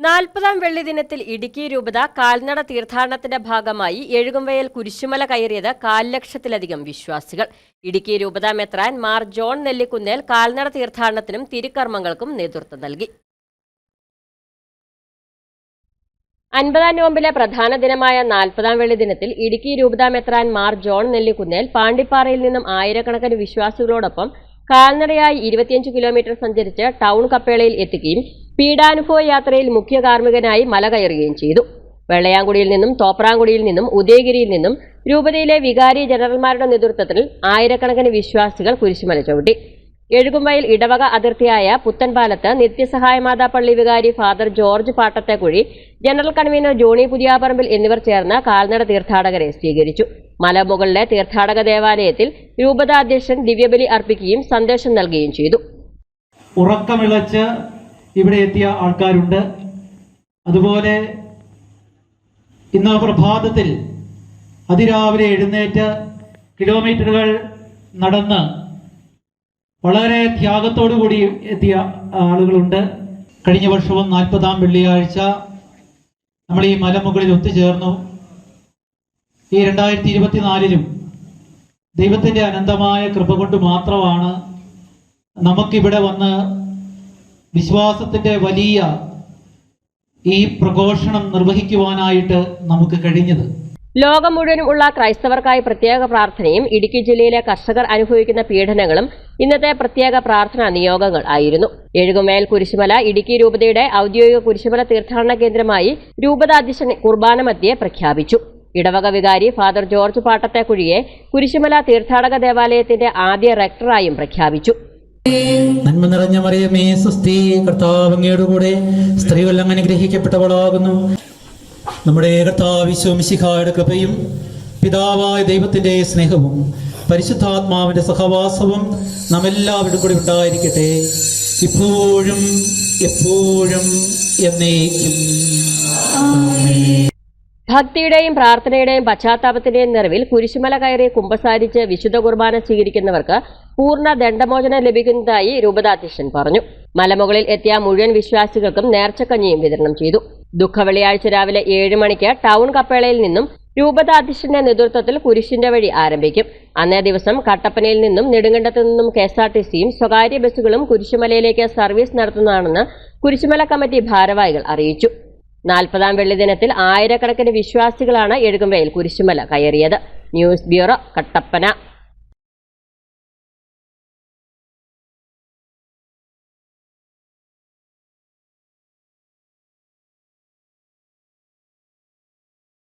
നാൽപ്പതാം വെള്ളി ദിനത്തിൽ ഇടുക്കി രൂപത കാൽനട തീർത്ഥാടനത്തിന്റെ ഭാഗമായി എഴുകുംവയൽ കുരിശുമല കയറിയത് കാൽ ലക്ഷത്തിലധികം വിശ്വാസികൾ. ഇടുക്കി രൂപത മെത്രാൻ മാർ ജോൺ നെല്ലിക്കുന്നേൽ കാൽനട തീർത്ഥാടനത്തിനും തിരുക്കർമ്മങ്ങൾക്കും നേതൃത്വം നൽകി. അൻപതാം നോമ്പിലെ പ്രധാന ദിനമായ നാൽപ്പതാം വെള്ളി ദിനത്തിൽ ഇടുക്കി രൂപത മെത്രാൻ മാർ ജോൺ നെല്ലിക്കുന്നേൽ പാണ്ടിപ്പാറയിൽ നിന്നും ആയിരക്കണക്കിന് വിശ്വാസികളോടൊപ്പം കാൽനടയായി ഇരുപത്തിയഞ്ച് കിലോമീറ്റർ സഞ്ചരിച്ച് ടൗൺ കപ്പേളയിൽ എത്തുകയും പീഡാനുഭവ യാത്രയിൽ മുഖ്യ കാർമ്മികനായി മല കയറുകയും ചെയ്തു. വെള്ളയാങ്കുടിയിൽ നിന്നും തോപ്രാങ്കുടിയിൽ നിന്നും ഉദയഗിരിയിൽ നിന്നും രൂപതയിലെ വികാരി ജനറൽമാരുടെ നേതൃത്വത്തിൽ ആയിരക്കണക്കിന് വിശ്വാസികൾ കുരിശുമല ചവിട്ടി. എഴുകുമ്പയിൽ ഇടവക അതിർത്തിയായ പുത്തൻപാലത്ത് നിത്യസഹായ മാതാ പള്ളി വികാരി father George Pattathekuzhi general convener Johnny Puthiyaparambil എന്നിവർ ചേർന്ന് കാൽനട തീർത്ഥാടകരെ സ്വീകരിച്ചു. മലമുകളിലെ തീർത്ഥാടക ദേവാലയത്തിൽ രൂപതാധ്യക്ഷൻ ദിവ്യബലി അർപ്പിക്കുകയും സന്ദേശം നൽകുകയും ചെയ്തു. ഉറക്കമിളച്ച് ഇവിടെ എത്തിയ ആൾക്കാരുണ്ട്. അതുപോലെ ഇന്ന് പ്രഭാതത്തിൽ അതിരാവിലെ എഴുന്നേറ്റ് കിലോമീറ്ററുകൾ നടന്ന് വളരെ ത്യാഗത്തോടു കൂടി എത്തിയ ആളുകളുണ്ട്. കഴിഞ്ഞ വർഷവും നാൽപ്പതാം വെള്ളിയാഴ്ച നമ്മൾ ഈ മലമുകളിൽ ഒത്തുചേർന്നു. ഈ രണ്ടായിരത്തി ഇരുപത്തിനാലിലും ദൈവത്തിന്റെ അനന്തമായ കൃപ കൊണ്ട് മാത്രമാണ് നമുക്കിവിടെ വന്ന് വിശ്വാസത്തിന്റെ വലിയ ഈ പ്രഘോഷണം നിർവഹിക്കുവാനായിട്ട് നമുക്ക് കഴിഞ്ഞത്. ലോകം മുഴുവനും ഉള്ള ക്രൈസ്തവർക്കായി പ്രത്യേക പ്രാർത്ഥനയും ഇടുക്കി ജില്ലയിലെ കർഷകർ അനുഭവിക്കുന്ന പീഡനങ്ങളും ഇന്നത്തെ പ്രത്യേക പ്രാർത്ഥനാ നിയോഗങ്ങൾ ആയിരുന്നു. എഴുകുമേൽ കുരിശുമല ഇടുക്കി രൂപതയുടെ ഔദ്യോഗിക കുരിശുമല തീർത്ഥാടന കേന്ദ്രമായി രൂപത അധ്യക്ഷൻ കുർബാന മധ്യെ പ്രഖ്യാപിച്ചു. ഇടവക വികാരി ഫാദർ ജോർജ് പാട്ടത്തെക്കുഴിയെ കുരിശുമല തീർത്ഥാടക ദേവാലയത്തിന്റെ ആദ്യ റെക്ടറായും പ്രഖ്യാപിച്ചു. നന്മ നിറഞ്ഞ മറിയമേ സ്വസ്തി കർത്താവ് അങ്ങയുടെ കൂടെ സ്ത്രീകൾ അങ്ങനെ ഗ്രഹിക്കപ്പെട്ടവളാകുന്നു നമ്മുടെ കർത്താവിശ്വമിശിഖായുടെ കൃപയും പിതാവായ ദൈവത്തിന്റെ സ്നേഹവും പരിശുദ്ധാത്മാവിന്റെ സഹവാസവും നാം കൂടെ കൂടി ഉണ്ടായിരിക്കട്ടെ. ഇപ്പോഴും എപ്പോഴും എന്നേക്കും. ഭക്തിയുടെയും പ്രാർത്ഥനയുടെയും പശ്ചാത്താപത്തിന്റെയും നിറവിൽ കുരിശുമല കയറി കുമ്പസാരിച്ച് വിശുദ്ധ കുർബാന സ്വീകരിക്കുന്നവർക്ക് പൂർണ ദണ്ഡമോചനം ലഭിക്കുന്നതായി രൂപതാധ്യക്ഷൻ പറഞ്ഞു. മലമുകളിൽ എത്തിയ മുഴുവൻ വിശ്വാസികൾക്കും നേർച്ചക്കഞ്ഞിയും വിതരണം ചെയ്തു. ദുഃഖ വെള്ളിയാഴ്ച രാവിലെ ഏഴ് മണിക്ക് ടൗൺ കപ്പേളയിൽ നിന്നും രൂപതാധ്യക്ഷന്റെ നേതൃത്വത്തിൽ കുരിശിന്റെ വഴി ആരംഭിക്കും. അന്നേ ദിവസം കട്ടപ്പനയിൽ നിന്നും നെടുങ്കണ്ടത്തു നിന്നും കെ എസ് ആർ ടി സിയും സ്വകാര്യ ബസ്സുകളും കുരിശുമലയിലേക്ക് സർവീസ് നടത്തുന്നതാണെന്ന് കുരിശുമല കമ്മിറ്റി ഭാരവാഹികൾ അറിയിച്ചു. നാൽപ്പതാം വെള്ളി ദിനത്തിൽ ആയിരക്കണക്കിന് വിശ്വാസികളാണ് എഴുകുമ്പയിൽ കുരിശുമല കയറിയത്. News bureau Kattappana.